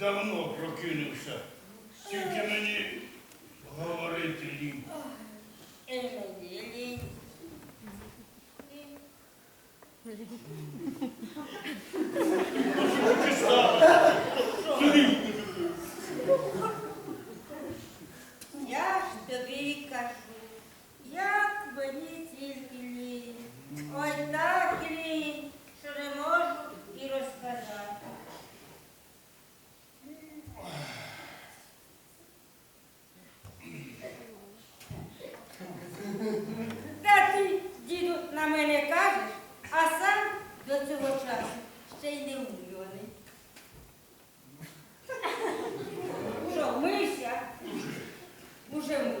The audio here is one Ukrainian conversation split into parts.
давно прокинувся. Тільки мені говорити лінь. І мені лінь. Що ти стала? на мене кажеш, а сам до цього часу ще й не умільоний. Що, мився? Уже мився.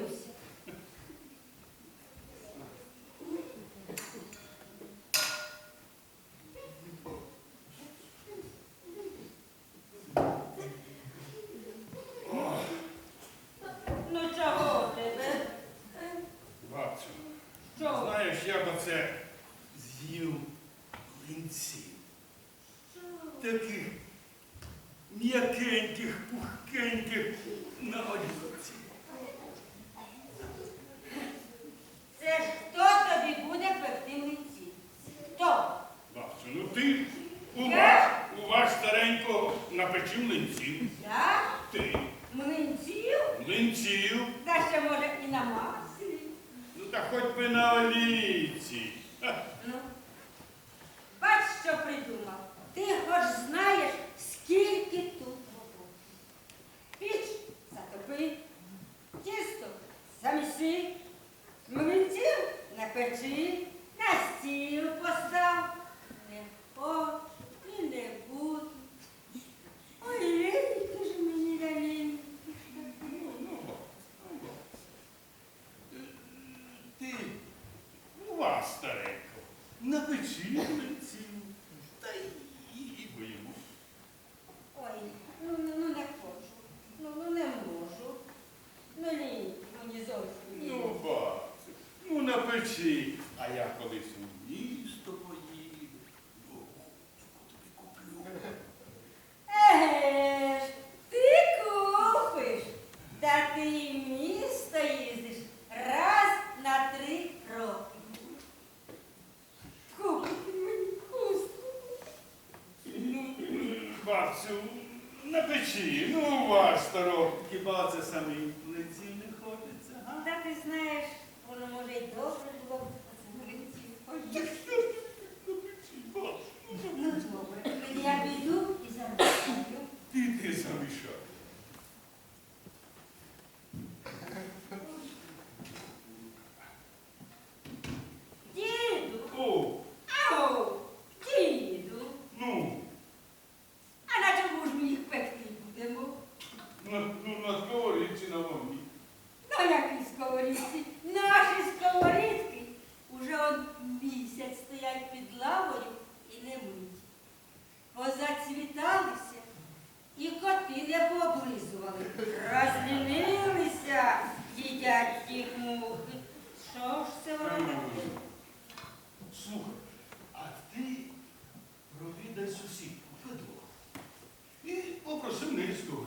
থাকবে না Mentira, хіба це самі млинці не хочеться, га? Та ти знаєш, воно може й добре було а це млинці хочеться. Ну добре, я піду і замішаю. І ти замішай. біля поблизували. розмінилися, їдять їх мухи. Що ж це воно? Слухай, а ти провідай сусідку Федора. І попроси низько.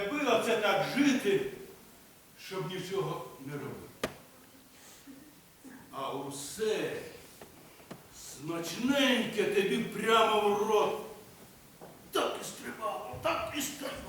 Якби це так жити, щоб нічого не робити. А усе смачненьке тобі прямо в рот. Так і стрибало, так і стрибало.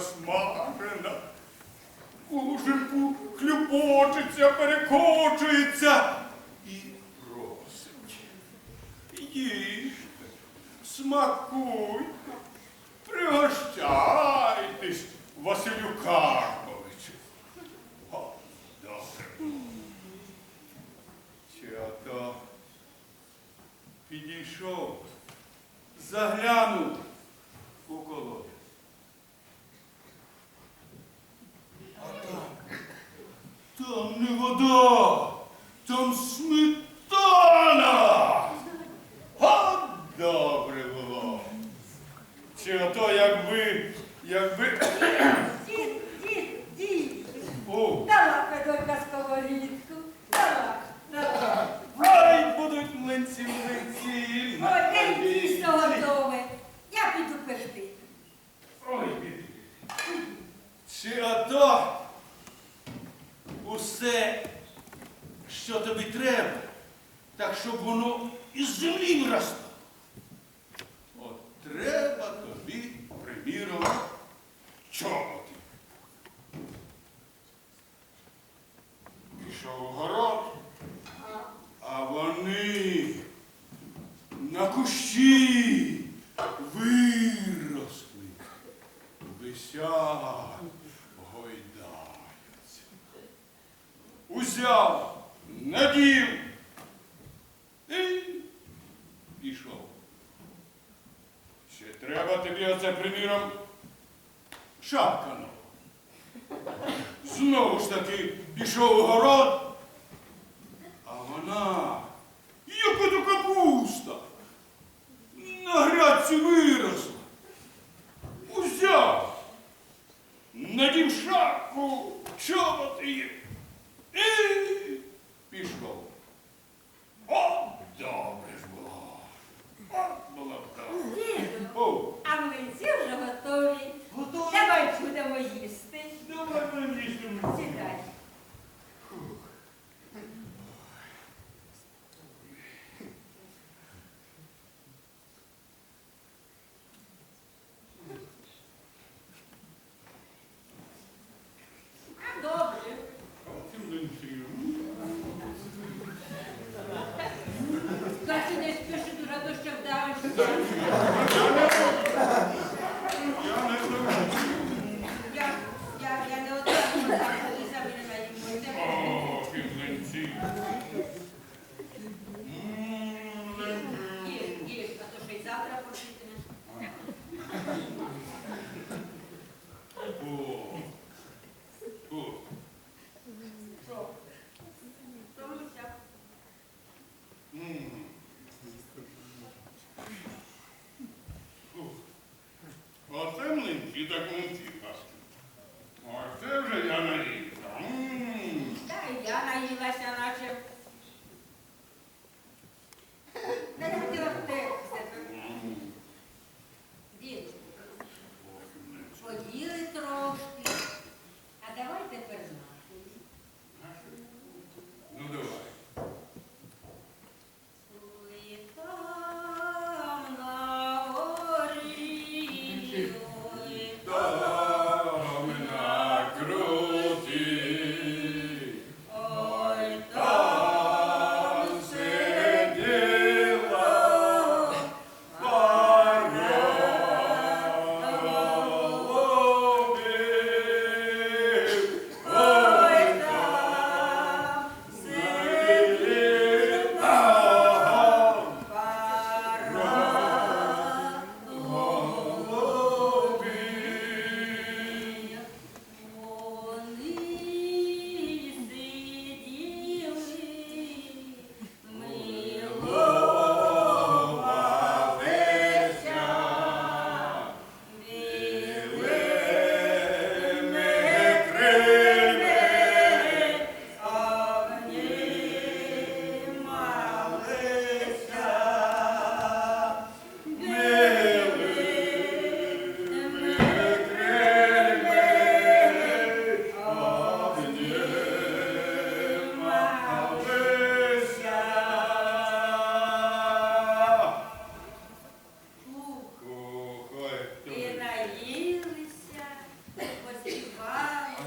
Смажена. У лужинку хлюпочеться, перекочується і просить. Їжте, смакуйте, пригощайтесь, Василю Карповичу. О, добре. Чи підійшов, заглянув у колодязь. А там, там не вода, там сметана. А добре було. Чи ото якби, якби. Дід, дід, дід. О, Дала Федорка сковорідку. Дала, дала. ай будуть млинці, млинці. Ой, де тісто готове. Я піду пекти. Ой, біди. Чи ото усе, що тобі треба, так щоб воно із землі виросло. От треба тобі, приміром, чоботи. Пішов у город, а вони на кущі виросли, Узяв, надів і пішов. Ще треба тобі оце, приміром, шапка нова. Знову ж таки пішов у город, а вона, як ото капуста, на грядці виросла. Узяв, надів шапку, чоботи і пішов. О, добре ж було. От було б добре. Діду, О, а млинці вже готові. готові? Давай будемо їсти. Давай будемо їсти. Сідай. А, Добре. Цим линцем. Та ти не спіши дуже то що вдавиш. Я не знаю. Я, я, я не одразу так, коли самі не наїмо. Це О, кінці. Їж, їж, а то ще й завтра проситимеш. О, о. Що? Втомився? М. Фух. Оце млинці,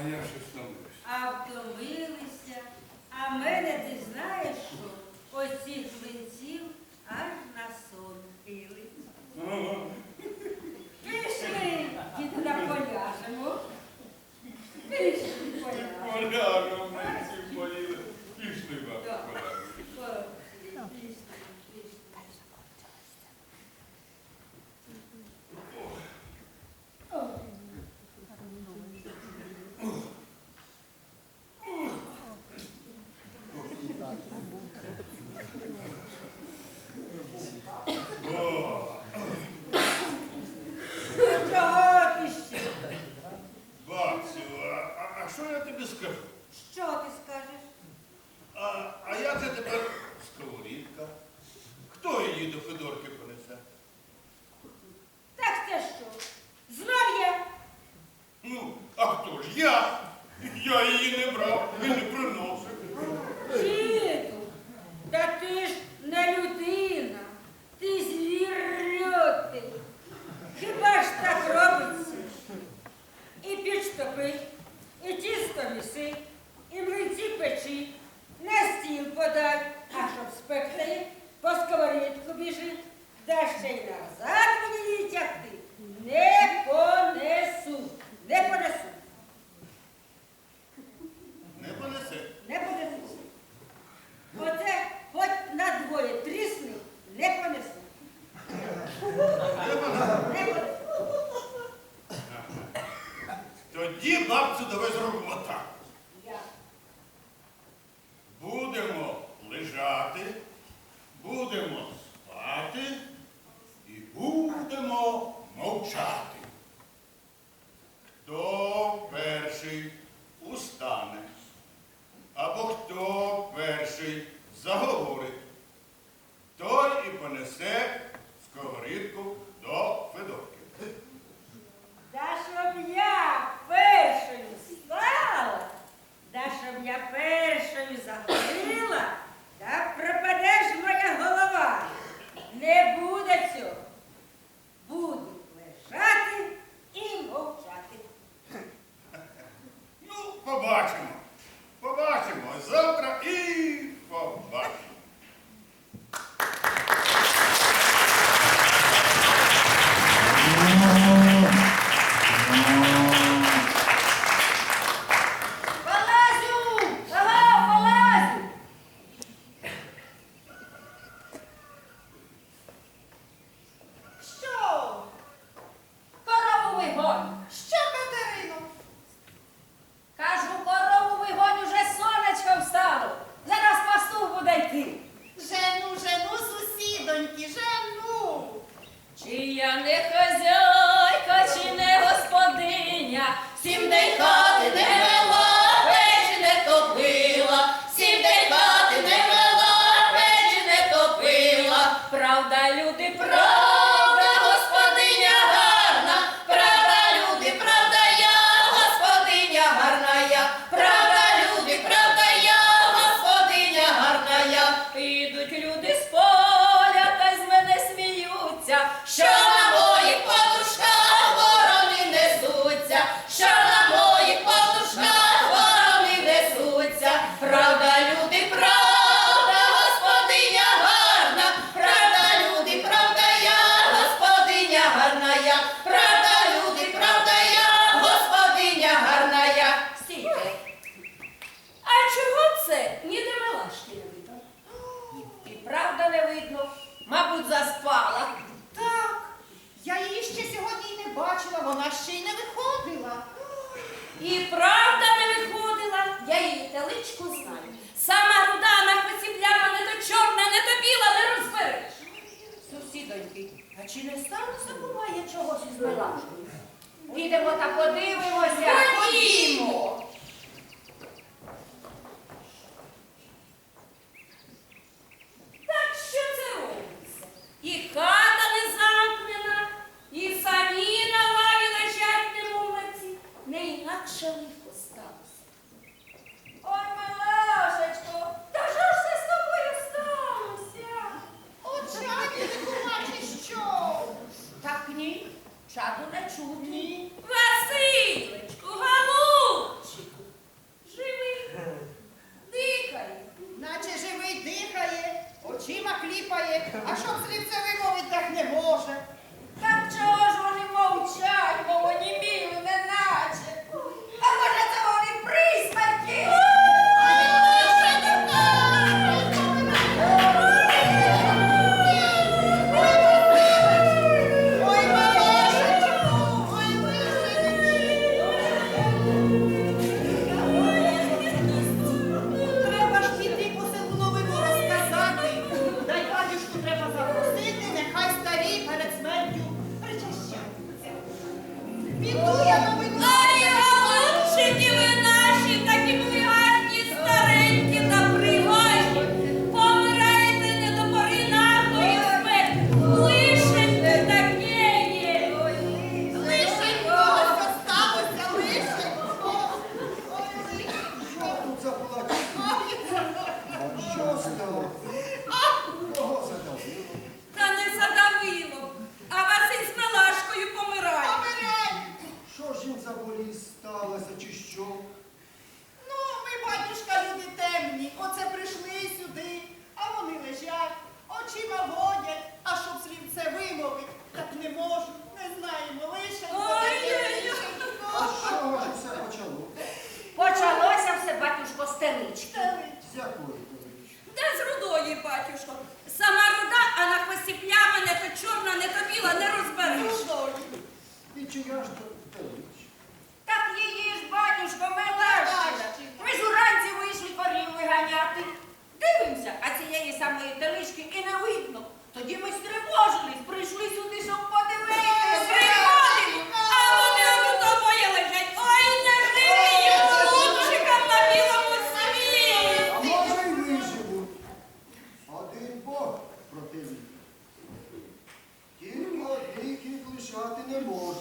наявшись Річку знай. Сама руда на посіпляла не до чорна, не до біла, не розбереш. Сусідоньки, а чи не сталося буває чогось із милашкою? Підемо та подивимося. Ходімо. Good boy.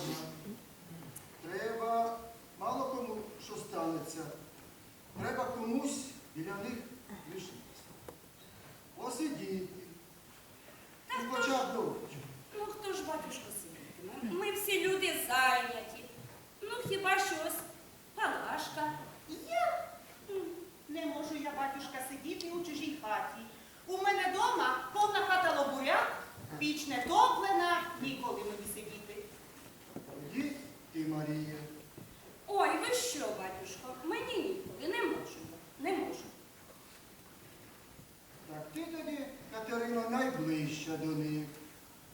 Найближча до них.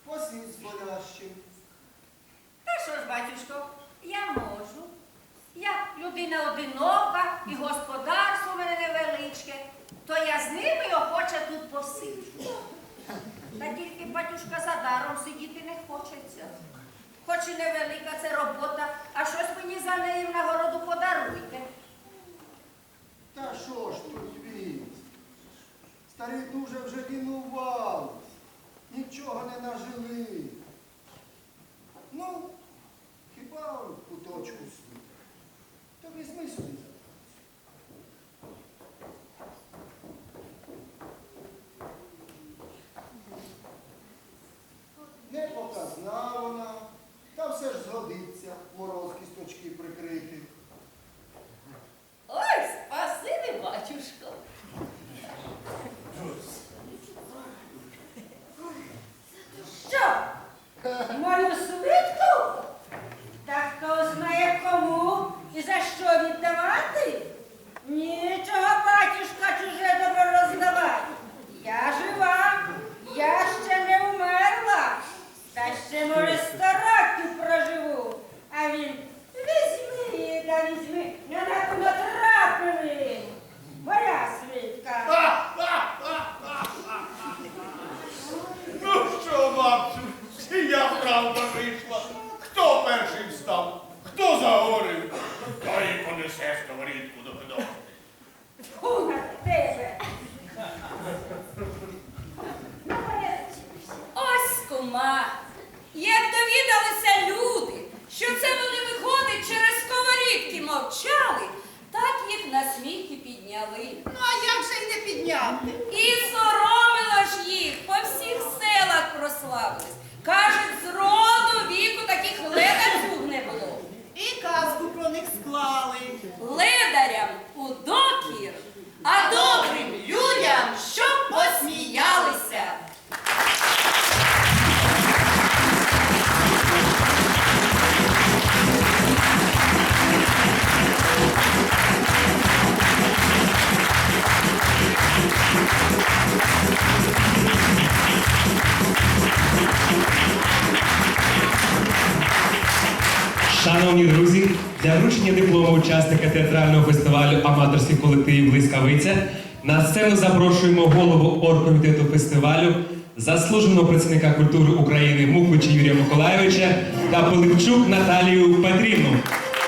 Посидь з болящим. Та що ж, батюшко, я можу. Я людина одинока і господарство в мене невеличке, то я з ними охоче тут посиджу. Та тільки батюшка за даром сидіти не хочеться. Хоч і невелика це робота, а щось мені за неї в нагороду подаруйте. Та що ж тут? Старі дуже вже лінувались, нічого не нажили. Ну, хіба куточку світу. То візьми собі. Не показна вона, та все ж згодиться театрального фестивалю аматорських колективів Блискавиця на сцену запрошуємо голову оргкомітету фестивалю, заслуженого працівника культури України Мухвича Юрія Миколайовича та Пилипчук Наталію Петрівну.